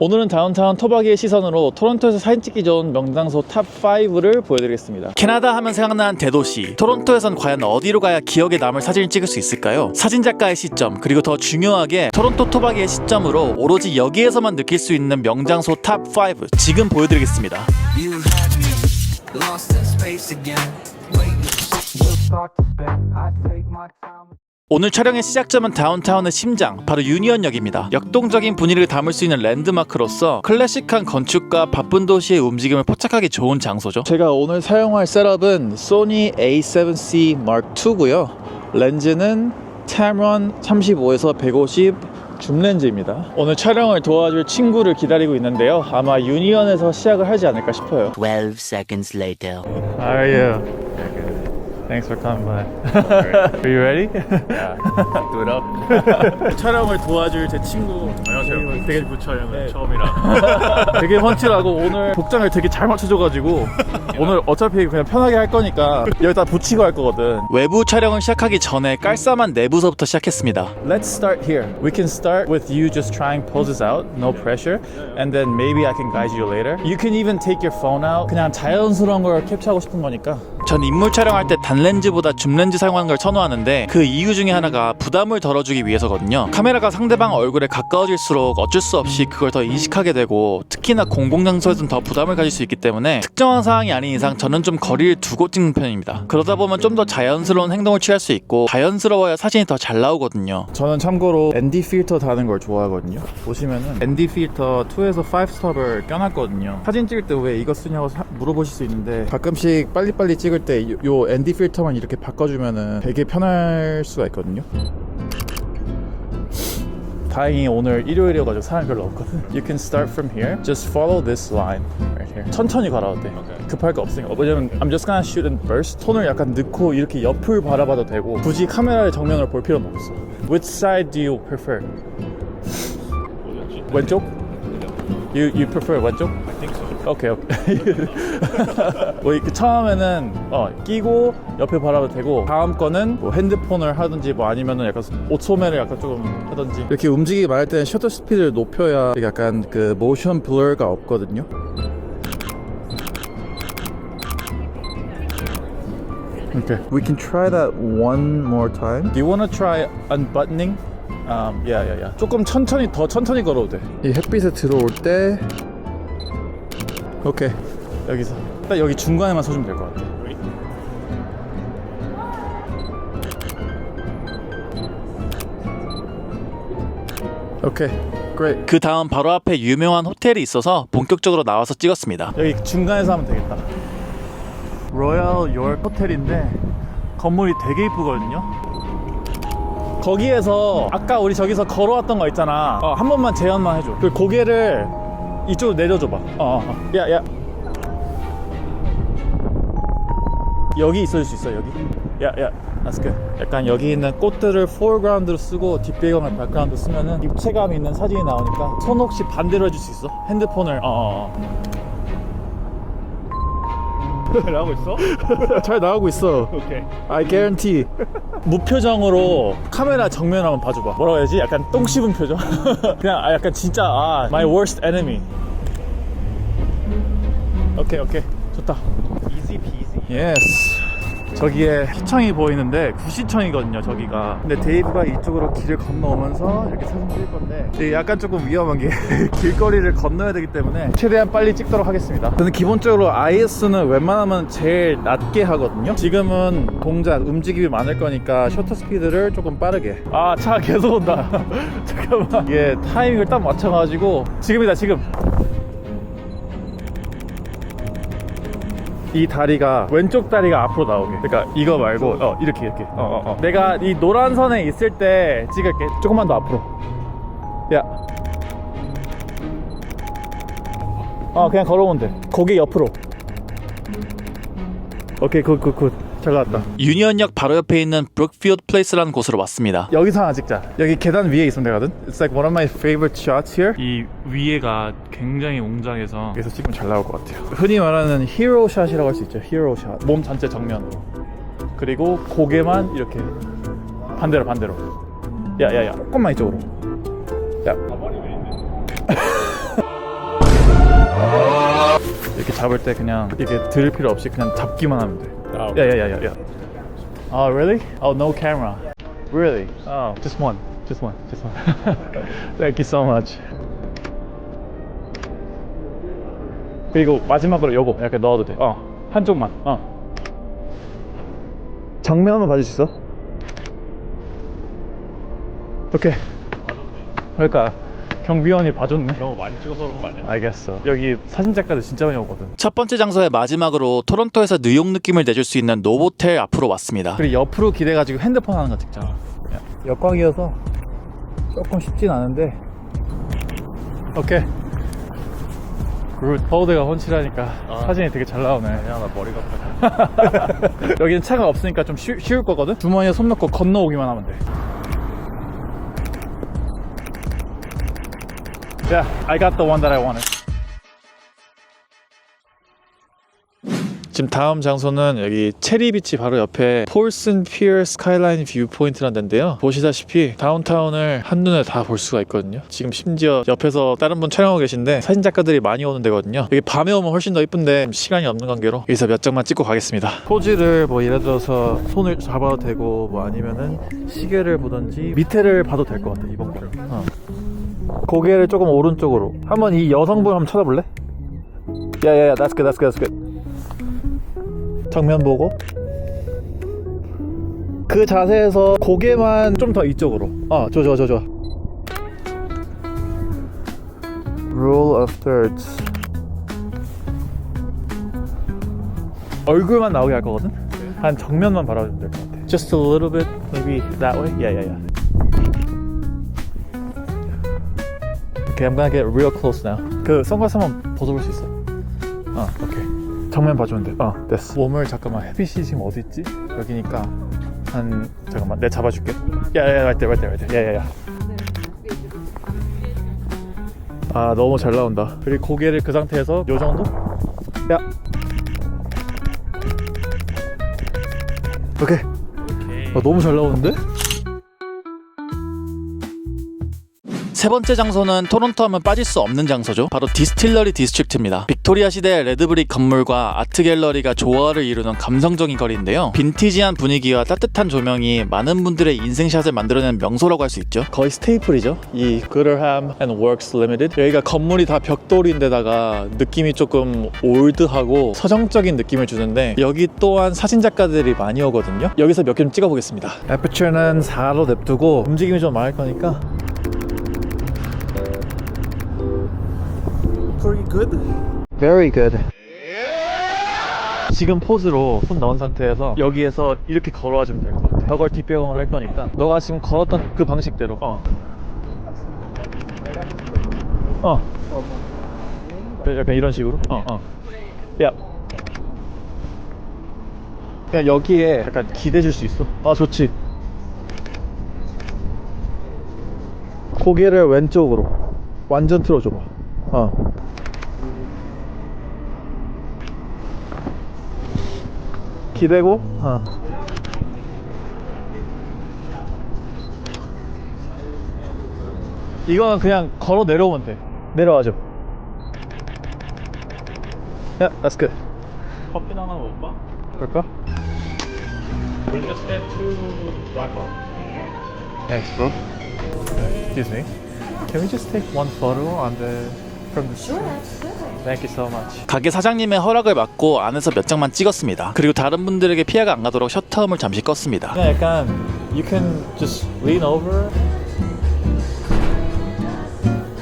오늘은 다운타운 토박이의 시선으로 토론토에서 사진 찍기 좋은 명장소 탑 5를 보여드리겠습니다. 캐나다 하면 생각나는 대도시. 토론토에선 과연 어디로 가야 기억에 남을 사진을 찍을 수 있을까요? 사진작가의 시점, 그리고 더 중요하게 토론토 토박이의 시점으로 오로지 여기에서만 느낄 수 있는 명장소 탑5 지금 보여드리겠습니다. 오늘 촬영의 시작점은 다운타운의 심장, 바로 유니언역입니다. 역동적인 분위기를 담을 수 있는 랜드마크로서 클래식한 건축과 바쁜 도시의 움직임을 포착하기 좋은 장소죠. 제가 오늘 사용할 셋업은 소니 A7C Mark II고요. 렌즈는 Tamron 35에서 150 줌 렌즈입니다. 오늘 촬영을 도와줄 친구를 기다리고 있는데요. 아마 유니언에서 시작을 하지 않을까 싶어요. 12 seconds later. How are you? Thanks for coming by. Are you ready? Yeah, do it up. 촬영을 도와줄 제 친구 안녕하세요. 되게 부 촬영은 네. 처음이라. 되게 펀치라고 오늘 복장을 되게 잘 맞춰줘가지고 오늘 어차피 그냥 편하게 할 거니까 여기다 붙이고 할 거거든 외부 촬영을 시작하기 전에 깔쌈한 내부서부터 시작했습니다 Let's start here We can start with you just trying poses out No pressure And then maybe I can guide you later You can even take your phone out 그냥 자연스러운 걸 캡처하고 싶은 거니까 전 인물 촬영할 때 단렌즈보다 줌렌즈 사용하는 걸 선호하는데 그 이유 중에 하나가 부담을 덜어주기 위해서거든요. 카메라가 상대방 얼굴에 가까워질수록 어쩔 수 없이 그걸 더 인식하게 되고 특히나 공공장소에서는 더 부담을 가질 수 있기 때문에 특정한 상황이 아닌 이상 저는 좀 거리를 두고 찍는 편입니다. 그러다 보면 좀 더 자연스러운 행동을 취할 수 있고 자연스러워야 사진이 더 잘 나오거든요. 저는 참고로 ND 필터 다는 걸 좋아하거든요. 보시면은 ND 필터 2에서 5 스톱을 껴놨거든요. 사진 찍을 때 왜 이거 쓰냐고 사- 물어보실 수 있는데 가끔씩 빨리빨리 찍을 때 요 ND 필터만 이렇게 바꿔주면은 되게 편할 수가 있거든요 다행히 오늘 일요일이어가지고 사람 별로 없거든. You can start from here. Just follow this line right here. 천천히 걸어도 돼. 급할 거 없으니까. 왜냐면 I'm just gonna shoot in burst. 톤을 약간 넣고 이렇게 옆을 바라봐도 되고 굳이 카메라의 정면을 볼 필요는 없어. Which side do you prefer? 왼쪽? You you prefer 왼쪽? 오케이 오케이 뭐 이렇게 처음에는 어, 끼고 옆에 바라도 되고 다음 거는 뭐 핸드폰을 하든지 뭐 아니면은 약간 오토매를 약간 조금 하든지 이렇게 움직이기 많을 때는 셔터 스피드를 높여야 약간 그 모션 블러가 없거든요 Okay. We can try that one more time. Do you want to try unbuttoning? Um, yeah, yeah, yeah. 조금 천천히 더 천천히 걸어도 돼. 이 햇빛에 들어올 때 오케이. 여기서. 딱 여기 중간에만 서주면 될 것 같아. 오케이. Great. 그 다음 바로 앞에 유명한 호텔이 있어서 본격적으로 나와서 찍었습니다. 여기 중간에서 하면 되겠다. 로얄 요얼 호텔인데 건물이 되게 이쁘거든요. 거기에서 아까 우리 저기서 걸어왔던 거 있잖아. 어, 한 번만 재현만 해줘. 그 고개를 이쪽으로 내려줘봐 어, 어, 어. 야, 야. 여기 있어줄 수 있어 여기 야, 야. Good. 약간 여기 있는 꽃들을 포그라운드로 쓰고 뒷배경을 백그라운드 쓰면은 입체감 있는 사진이 나오니까 손 혹시 반대로 해줄 수 있어? 핸드폰을 어, 어, 나오고 있어? 어. 잘 나오고 있어 오케이. I guarantee. 무표정으로 카메라 정면 한번 봐줘봐. 뭐라고 해야지? 약간 똥 씹은 표정? 그냥 아, 약간 진짜 아 my worst enemy. 오케이 오케이 좋다. Easy peasy. 예스. 저기에 시청이 보이는데 구시청이거든요 저기가. 근데 데이브가 이쪽으로 길을 건너오면서 이렇게 사진 찍을 건데 약간 조금 위험한 게 길거리를 건너야 되기 때문에 최대한 빨리 찍도록 하겠습니다. 저는 기본적으로 IS는 웬만하면 제일 낮게 하거든요. 지금은 동작 움직임이 많을 거니까 셔터 스피드를 조금 빠르게. 아 차 계속 온다. 잠깐만. 이게 타이밍을 딱 맞춰가지고 지금이다 지금 이 다리가 왼쪽 다리가 앞으로 나오게. 그러니까 이거 말고 어 이렇게 이렇게. 어, 어, 어. 내가 이 노란 선에 있을 때 찍을게. 조금만 더 앞으로. 야 어 그냥 걸어오면 돼. 고개 옆으로. 오케이 굿 굿 굿 잘 나왔다. 유니언역 바로 옆에 있는 브룩필드 플레이스라는 곳으로 왔습니다. 여기서 하나 찍자. 여기 계단 위에 있으면 되거든. It's like one of my favorite shots here. 이 위에가 굉장히 웅장해서 여기서 찍으면 잘 나올 것 같아요. 흔히 말하는 히어로 샷이라고 할 수 있죠. 히어로 샷 몸 전체 정면으로. 그리고 고개만 이렇게 반대로 반대로. 야야야. 조금만 이쪽으로. 야. 잡을 때 그냥 이렇게 들을 필요 없이 그냥 잡기만 하면 돼. 아, 야야야야 야. Oh really? Oh no camera. Really? Oh, just one. Just one. Just one. Thank you so much. 그리고 마지막으로 요거 이렇게 넣어도 돼. 어 한쪽만. 어. 정면 한번 봐줄 수 있어? 오케이. 그러니까 경비원이 봐줬네. 너무 많이 찍어서 그런 거 아니야? 알겠어. 여기 사진 작가들 진짜 많이 오거든. 첫 번째 장소의 마지막으로 토론토에서 뉴욕 느낌을 내줄 수 있는 노보텔 앞으로 왔습니다. 그리고 옆으로 기대가지고 핸드폰 하는 거 찍잖아. 역광이어서 조금 쉽진 않은데. 오케이. 굿. 파우드가 훤칠하니까 사진이 되게 잘 나오네. 아니야 나 머리가 아파 여기는 차가 없으니까 좀 쉬, 쉬울 거거든? 주머니에 손 넣고 건너오기만 하면 돼. Yeah, I got the one that I wanted. 지금 다음 장소는 여기 체리비치 바로 옆에 폴슨 피어 스카이라인 뷰 포인트라는 데인데요. 보시다시피 다운타운을 한눈에 다 볼 수가 있거든요. 지금 심지어 옆에서 다른 분 촬영하고 계신데 사진 작가들이 많이 오는 데거든요. 여기 밤에 오면 훨씬 더 이쁜데 시간이 없는 관계로 여기서 몇 장만 찍고 가겠습니다. 포즈를 뭐 예를 들어서 손을 잡아도 되고 뭐 아니면은 시계를 보든지 밑에를 봐도 될 것 같아 이번 거를. 어. 고개를 조금 오른쪽으로. 한번 이 여성분 한번 쳐다볼래? 야야야, that's good, that's good, that's good. 정면 보고 그 자세에서 고개만 좀 더 이쪽으로 어 좋아 좋아 좋아 좋아 Rule of thirds 얼굴만 나오게 할 거거든? 한 정면만 바라보면 될 것 같아 Just a little bit maybe that way? Yeah yeah yeah Okay I'm gonna get real close now 그 선글라스 한번 벗어볼 수 있어? 어 오케이 정면 봐주면 돼. 어, 됐어. 몸을 잠깐만 햇빛이 지금 어디 있지? 여기니까 한 잠깐만 내가 잡아줄게. 야 야 야, right there, right there, right there. 야 야 야. 아 너무 잘 나온다. 그리고 고개를 그 상태에서 요 정도? 야. 오케이. 어, 너무 잘 나오는데? 세 번째 장소는 토론토 하면 빠질 수 없는 장소죠. 바로 디스틸러리 디스트릭트입니다. 빅토리아 시대 레드브릭 건물과 아트 갤러리가 조화를 이루는 감성적인 거리인데요. 빈티지한 분위기와 따뜻한 조명이 많은 분들의 인생샷을 만들어낸 명소라고 할 수 있죠. 거의 스테이플이죠. 이 Gooderham and Works Limited. 여기가 건물이 다 벽돌인데다가 느낌이 조금 올드하고 서정적인 느낌을 주는데 여기 또한 사진 작가들이 많이 오거든요. 여기서 몇 개 좀 찍어보겠습니다. 애프처는 4로 냅두고 움직임이 좀 많을 거니까. Pretty good. Very good. 지금 포즈로 손 넣은 상태에서 여기에서 이렇게 걸어와 주면 될 것 같아. 벽을 뒷배경을 할 거니까 너가 지금 걸었던 그 방식대로. 어. 어. 약간 이런 식으로. 어, 어. 야. 그냥 여기에 약간 기대 줄 수 있어. 아, 좋지. 고개를 왼쪽으로 완전 틀어줘봐. 어. 기대고, 어. 이거는 그냥 걸어 내려오면 돼. 내려와줘. 야, that's good. 커피 하나 못 봐? 그럴까? We just had two black one Thanks, bro. Excuse me. Can we just take one photo on the from the street? Thank you so much. 가게 사장님의 허락을 받고 안에서 몇 장만 찍었습니다. 그리고 다른 분들에게 피해가 안 가도록 셔터음을 잠시 껐습니다. 그냥 약간 you can just lean over.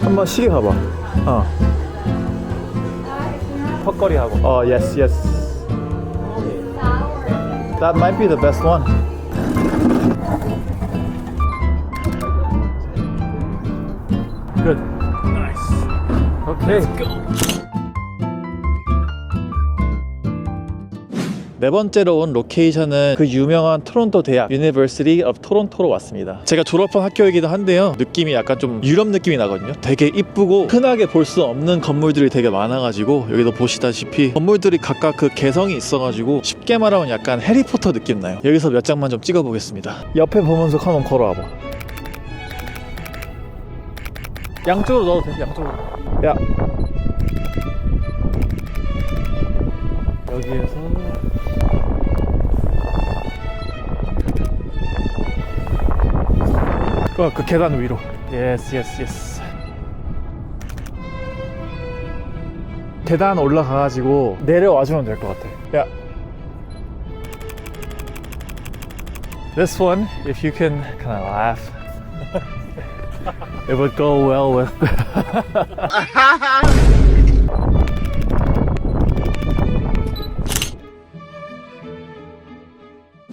한번 시계 봐봐. 어. 턱걸이 하고. 어, yes, yes. That might be the best one. Good. Nice. Okay. Let's go. 네 번째로 온 로케이션은 그 유명한 토론토 대학 University of Toronto로 왔습니다. 제가 졸업한 학교이기도 한데요. 느낌이 약간 좀 유럽 느낌이 나거든요. 되게 이쁘고 흔하게 볼 수 없는 건물들이 되게 많아가지고 여기도 보시다시피 건물들이 각각 그 개성이 있어가지고 쉽게 말하면 약간 해리포터 느낌 나요. 여기서 몇 장만 좀 찍어보겠습니다. 옆에 보면서 한번 걸어와봐. 양쪽으로 넣어도 돼. 양쪽으로. 야. 여기에서 그, 그 계단 위로. 예스 예스 예스. 계단 올라가가지고 내려와주면 될 것 같아. 야. This one, if you can kind of laugh, it would go well with.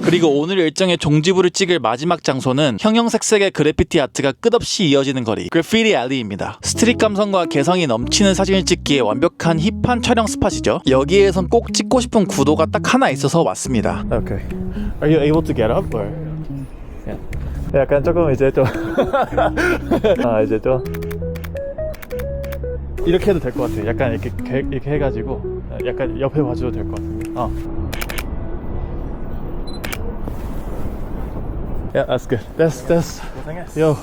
그리고 오늘 일정의 종지부를 찍을 마지막 장소는 형형색색의 그래피티 아트가 끝없이 이어지는 거리 그래피티 알리입니다. 스트릿 감성과 개성이 넘치는 사진을 찍기에 완벽한 힙한 촬영 스팟이죠. 여기에선 꼭 찍고 싶은 구도가 딱 하나 있어서 왔습니다. Okay. Are you able to get up or? Yeah. 약간 조금 이제 좀 아, 이제 좀 이렇게 해도 될 것 같아. 약간 이렇게 개- 이렇게 해가지고 약간 옆에 봐줘도 될 것 같은데. 어. Yeah, that's good. That's that's. 고생했어. Yo,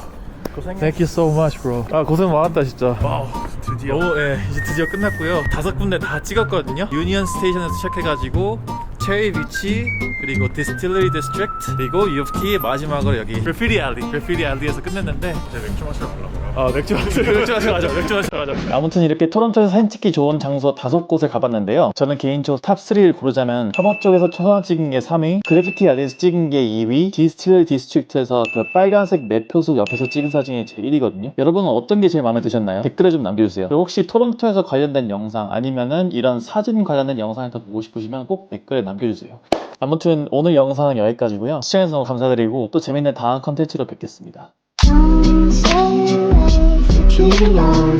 고생했어. thank you so much, bro. 아 고생 많았다 진짜. 와우, 드디어. 오, 예, 이제 드디어 끝났고요. 다섯 군데 다 찍었거든요. 유니언 스테이션에서 시작해가지고 체리 비치 그리고 디스틸러리 디스트릭트 그리고 U of T 마지막으로 여기 그래피티 알리 그래피티 알리에서 끝냈는데 이제 맥주 마시러 가려고요. 아 맥주 마셔 맥주 마셔 가자 맥주 마셔 가자 아무튼 이렇게 토론토에서 사진 찍기 좋은 장소 다섯 곳을 가봤는데요. 저는 개인적으로 탑 3를 고르자면 혐오 쪽에서 초상 찍은 게 3위, 그래피티 아리에서 찍은 게 2위, 디스틸러리 디스트릭트에서 그 빨간색 매표소 옆에서 찍은 사진이 제 1위거든요. 여러분은 어떤 게 제일 마음에 드셨나요? 댓글에 좀 남겨주세요. 그리고 혹시 토론토에서 관련된 영상 아니면은 이런 사진 관련된 영상을 더 보고 싶으시면 꼭 댓글에 남겨주세요. 아무튼 오늘 영상은 여기까지고요. 시청해주셔서 감사드리고 또 재밌는 다음 컨텐츠로 뵙겠습니다. sing along